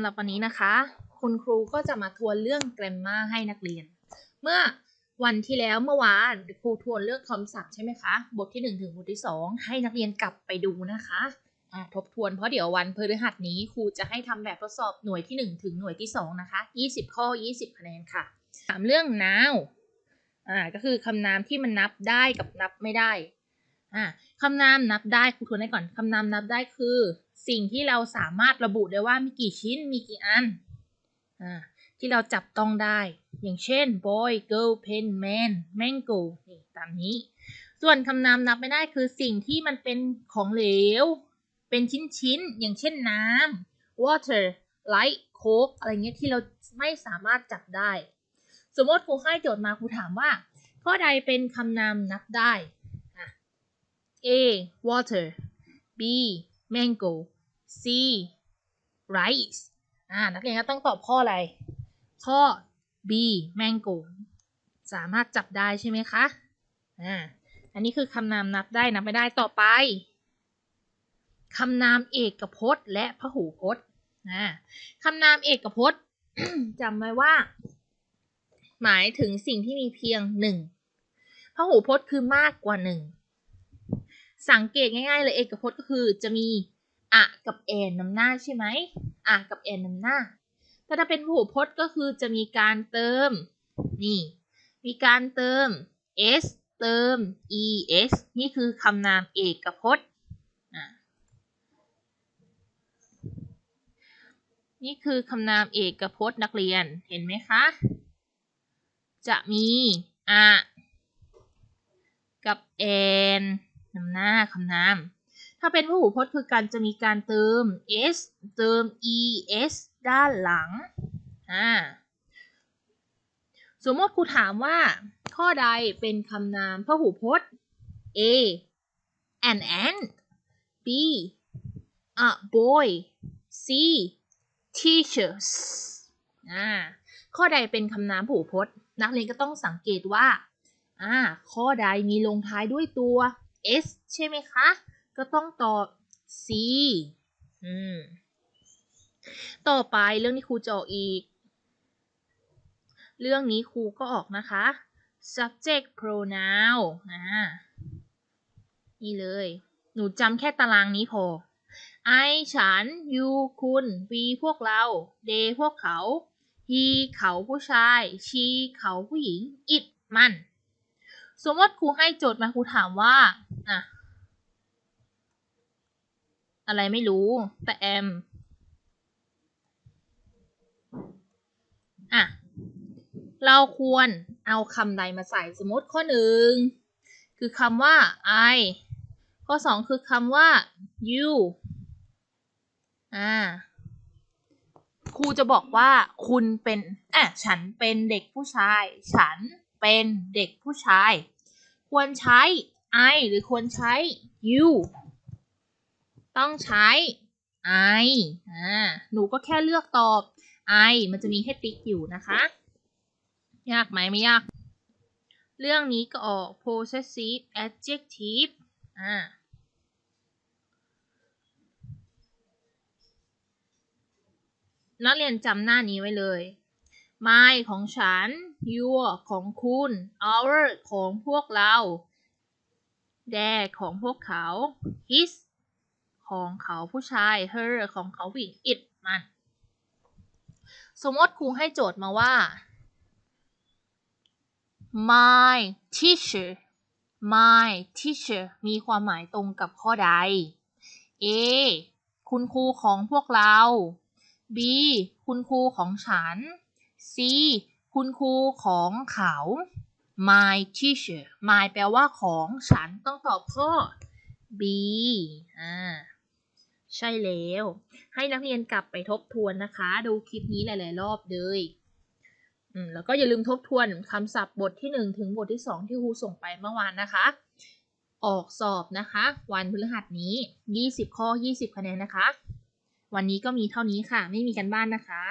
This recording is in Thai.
สำหรับวันนี้นะคะ คุณครูก็จะมาทวนเรื่อง grammar ให้นักเรียน เมื่อวันที่แล้วเมื่อวานครูทวนเรื่องคำศัพท์ใช่ไหมคะ บทที่ 1 ถึงบทที่ 2 ให้นักเรียนกลับไปดูนะคะทบทวนเพราะเดี๋ยววันพฤหัสนี้ครูจะให้ทำแบบทดสอบหน่วยที่ 1 ถึงหน่วยที่ 2 นะคะ 20 ข้อ 20 คะแนนค่ะ ถามเรื่อง now อ่าก็คือคำนามที่มันนับได้กับนับไม่ได้อ่าคำนามนับได้ครูทวนให้ก่อนคำนามนับได้คือ สิ่งที่เราสามารถระบุได้ว่ามีกี่ชิ้นมีกี่อันอที่เราจับต้องได้ อย่างเช่น boy girl pen man mango นี่ตามนี้ ส่วนคำนามนับไม่ได้คือสิ่งที่มันเป็นของเหลว เป็นชิ้นๆ อย่างเช่นน้ำ water light coke อะไรเงี้ยที่เราไม่สามารถจับได้ สมมติครูให้โจทย์มาครูถามว่า ข้อใดเป็นคำนามนับได้ A water B mango C rice อ่านักเรียนก็ต้องตอบข้ออะไร ข้อ B mango สามารถจับได้ใช่ไหมคะอ่าอันนี้คือคำนามนับได้นับไม่ได้ต่อไปคำนามเอกพจน์ และพหูพจน์อ่าคำนามเอกพจน์จำไว้ว่า หมายถึงสิ่งที่มีเพียงหนึ่งพหูพจน์คือมากกว่าหนึ่งสังเกตง่ายๆเลยเอกพจน์ก็คือจะมี อะกับแอนนำหน้าใช่ไหมอะกับแอนนำหน้า ถ้าเป็นพหูพจน์ก็คือจะมีการเติม นี่ มีการเติม s เติม es นี่คือคำนามเอกพจน์ นี่คือคำนามเอกพจน์นักเรียน เห็นไหมคะ จะมีอะกับแอนนำหน้าคำนามาเป็นพหูพจน์คือการจะมีการเติม s เติม es ด้านหลัง อ่า สมมติครูถามว่า ข้อใดเป็นคำนามพหูพจน์ A an ant B a boy C teachers อ่า ข้อใดเป็นคำนามพหูพจน์ นักเรียนก็ต้องสังเกตว่า อ่า ข้อใดมีลงท้ายด้วยตัว s ใช่ไหมคะ ก็ต้องตอบ c อืม ต่อไปเรื่องนี้ครูจะออกอีก เรื่องนี้ครูก็ออกนะคะ subject pronoun อ่านี่เลย หนูจำแค่ตารางนี้พอ I ฉัน you คุณ we พวกเรา they พวกเขา he เขาผู้ชาย she เขาผู้หญิง it มัน สมมติครูให้โจทย์มาครูถามว่าอะ อะไรไม่รู้ แต่ am อะ เราควรเอาคำใดมาใส่สมมติข้อหนึ่งคือคำว่า I ข้อสองคือคำว่า you อ่าครูจะบอกว่าคุณเป็นอะฉันเป็นเด็กผู้ชาย ฉันเป็นเด็กผู้ชาย ควรใช้ I หรือควรใช้ you ต้องใช้ I อ่าหนูก็แค่เลือกตอบ I มันจะมีให้ติ๊กอยู่นะคะ ยากไหมไม่ยาก เรื่องนี้ก็ออก possessive adjective อ่านักเรียนจำหน้านี้ไว้เลย my ของฉัน your ของคุณ our ของพวกเรา their ของพวกเขา his ของเขาผู้ชาย her ของเขาผู้หญิง it มัน สมมติครูให้โจทย์มาว่า my teacher my teacher มีความหมายตรงกับข้อใด A คุณครูของพวกเรา B คุณครูของฉัน C คุณครูของเขา my teacher my แปลว่าของฉันต้องตอบข้อ B อ่า ใช่แล้ว ให้นักเรียนกลับไปทบทวนนะคะ ดูคลิปนี้หลาย ๆ รอบเลยอืมแล้วก็อย่าลืมทบทวนคำศัพท์บทที่ 1 ถึงบทที่ 2 ที่ครูส่งไปเมื่อวานนะคะ ออกสอบนะคะ วันพฤหัสนี้ 20 ข้อ 20 คะแนนนะคะ วันนี้ก็มีเท่านี้ค่ะ ไม่มีกันบ้านนะคะ